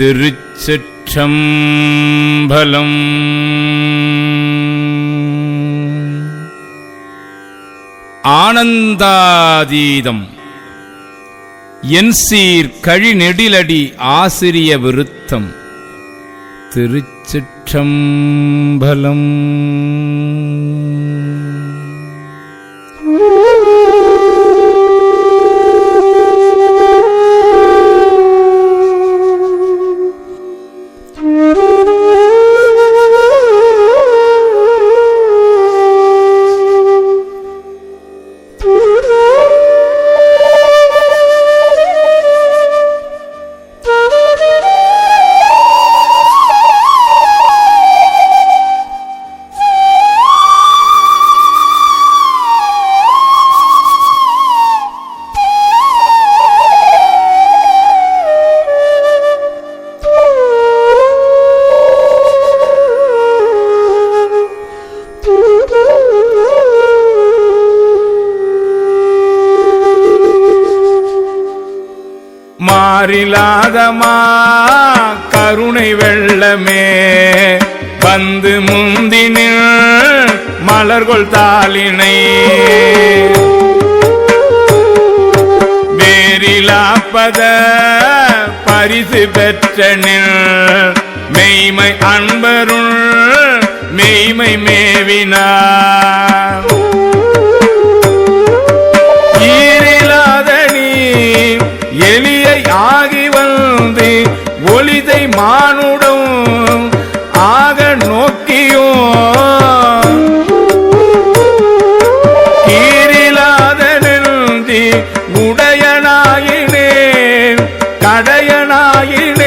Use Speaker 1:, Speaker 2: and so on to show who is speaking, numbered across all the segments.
Speaker 1: திருச்சம்பலம் ஆனந்தாதீதம். என் சீர் கழிநெடிலடி ஆசிரிய விருத்தம். திருச்சிற்றம்பலம். மாறிலாதமா? கருணை வெள்ளமே. வந்து முந்தினில் மலர்கொள் தாளினை. வேறிலாப்பத பரிசு பெற்றனில் மெய்மை அன்பருள் மெய்மை மேவினார். ஆகி வந்து ஒளிதை மானுடம் ஆக நோக்கியும் கீரிலாத நெஞ்சி உடையனாயினேன் கடையனாயினேன்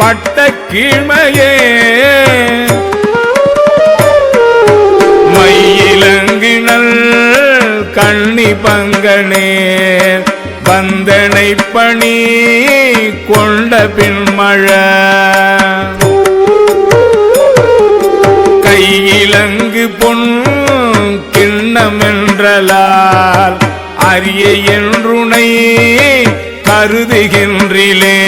Speaker 1: பட்ட கீழ்மையே. மையிலங்கினல் கண்ணி பங்கனேன் வந்தனை பணி கொண்ட பின்மழ. கையிலங்கு பொன் கிண்ணமென்றலால் அரிய என்றுனை கருதுகின்றிலே.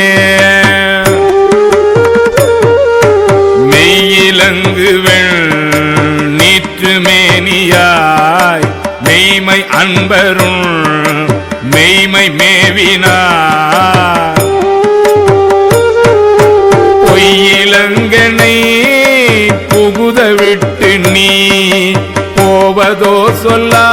Speaker 1: மெய்யிலங்கு வெள் நீற்று மேனியாய் மெய்மை அன்பருள் மெய்மை மேவினா. பொய்யிலங்கனை புகுத விட்டு நீ போவதோ சொல்லா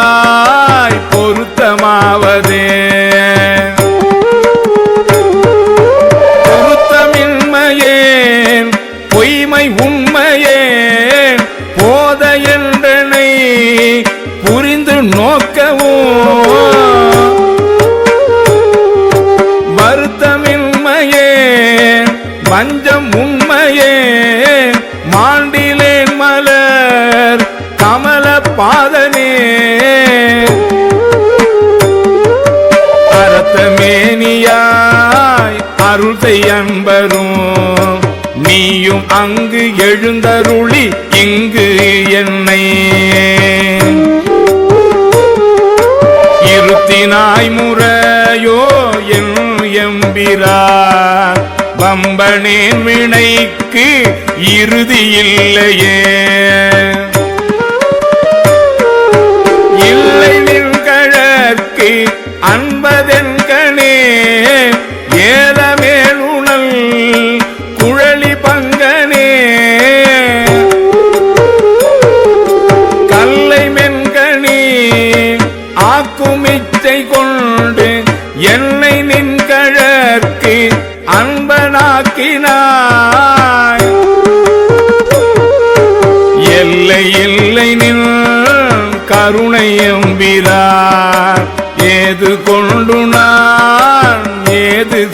Speaker 1: அறத்தமேனியாய் அருள் செய்யன்பரும் நீயும் அங்கு எழுந்தருளி இங்கு என்னை. இருத்தினாய் முறையோ என் எம்பிரார் பம்பனேன் வினைக்கு இறுதி இல்லையே. இல்லை நின் கழற்கு அன்பதென்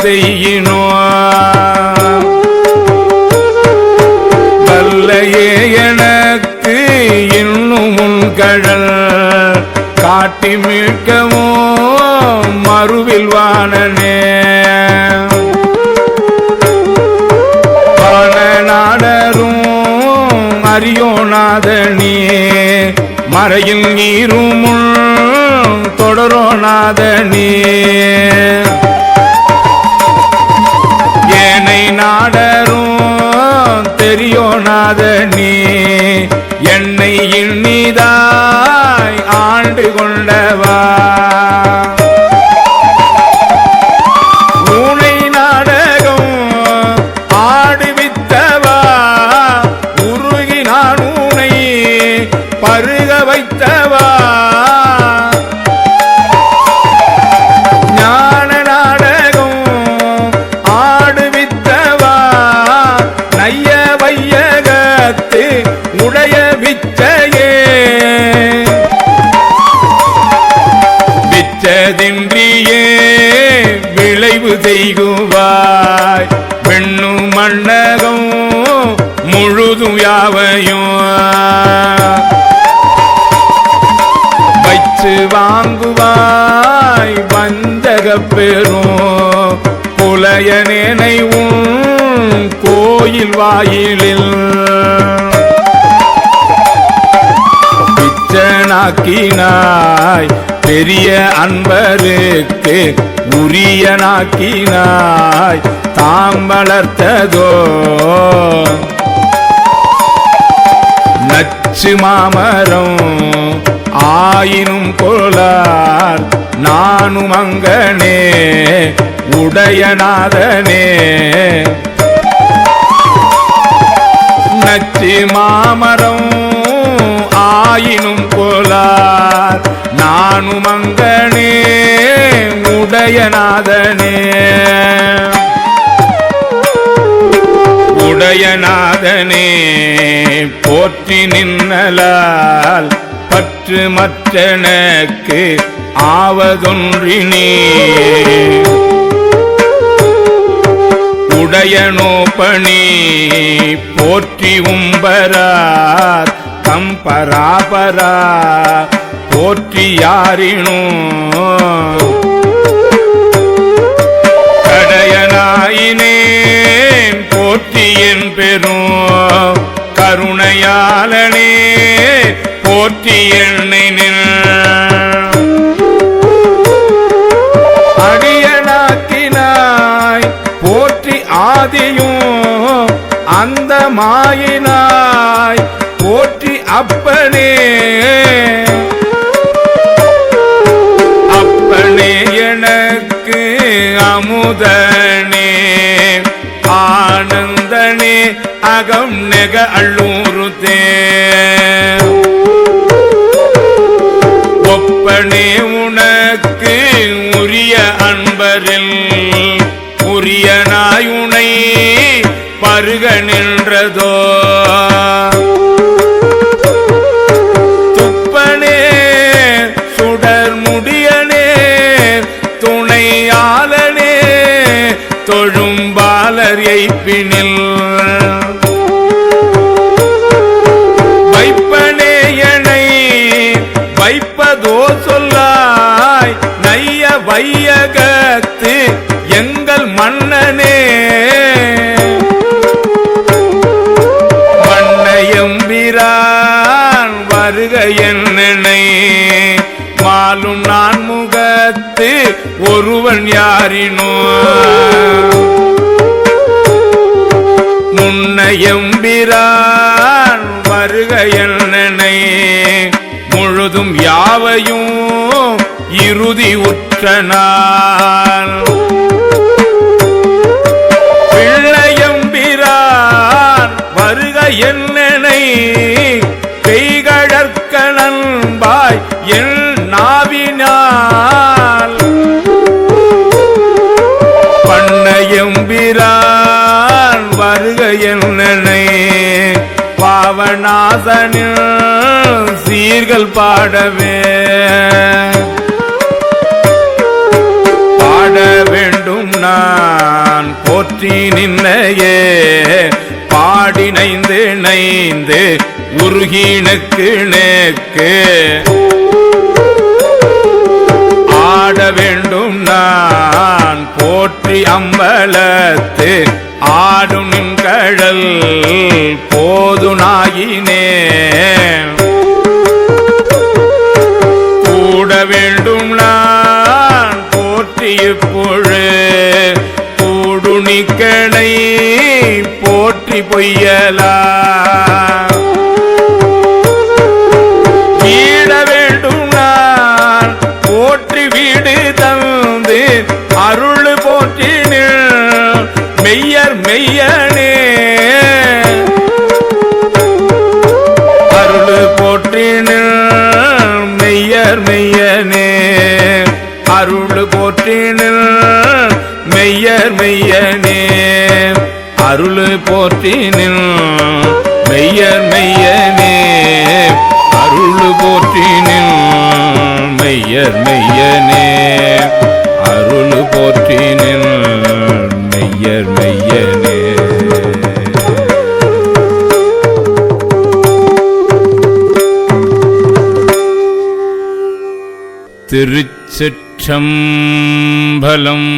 Speaker 1: செய்யினோ வல்லையே எனக்கு இன்னும் உன் கடல். காட்டி மீட்கவோ மறுவில் வாணனே வான நாடரும் மறையில் நீரும் தொடரோநாதனே ஏன நாடரும் தெரியோனாத நீ. என்னை இன்னிதாய் ஆண்டு கொண்டவா. யாவையும் வச்சு வாங்குவாய் வஞ்சகப் பெறும் புலைய நினைவும் கோயில் வாயிலில். பிச்சனாக்கினாய் பெரிய அன்பருக்கு உரியனாக்கினாய் தாம் வளர்த்ததோ நச்சு மாமரம் ஆயினும் கொளார் நானும் அங்கனே உடையநாதனே. நச்சு மாமரம் ஆயினும் கொளார் நானும் அங்கனே உடையநாதனே. உடையநாதனே போற்றி நின்னலால் பற்று மற்றனக்கு ஆவதொன்றினே உடையனோ பணி போற்றி உம்பரார் கம்பராபரா போற்றி யாரினோ கருணையாளனே போற்றி என்னை நின் அடியனாக்கினாய் போற்றி ஆதியும் அந்த மாயினாய் போற்றி அப்பனே. அப்பனே எனக்கு அமுதனே ஆனந்தனே அகம் நெக அள்ளும். அள்ளூருத்தே ஒப்பனே உனக்கு உரிய அன்பரில் உரிய நாயுனை பருக நின்றதோ. துப்பனே சுடர் முடியனே துணையாளனே தொழும்பாலர் எய்ப்பினில். வைப்பதோ சொல்லாய் நைய வையகத்து எங்கள் மன்னனே. மன்னயம்பிரான் வருக என்னை மாலும் நான் முகத்து ஒருவன் யாரினோ. முன்னயம்பிரான் வருக என்னை யாவையும் இறுதி உற்ற நாள். பிள்ளையம்பிரான் வருக என்னனை பெய்கழற்கணன்பாய் என் நாவினால். பண்ணையம்பிரான் வருக என்னனை பாவநாசனில் சீர்கள் பாடவே. பாட வேண்டும் நான் போற்றி நின்னையே. பாடி நைந்து உருகினுக்கு நேக்கு. ஆட வேண்டும் நான் போற்றி அம்பலத்து ஆடும் நின்கழல் போது நாயினே கூட வேண்டும் நான் போற்றிய பொழு கூடுணிக்கடை போற்றி பொய்யலா. வீட வேண்டும் நான் போற்றி வீடு தந்து அருள் போற்றினில். மெய்யர் மெய்யனே மெய்யர் மெய்யனே. அருள் போற்றினில் மெய்யர் மெய்யனே. அருள் போற்றினில் மெய்யர் மெய்யனே. அருள் போற்றினில் மெய்யர் மெய்யனே. திருச்சிற்றம்பலம்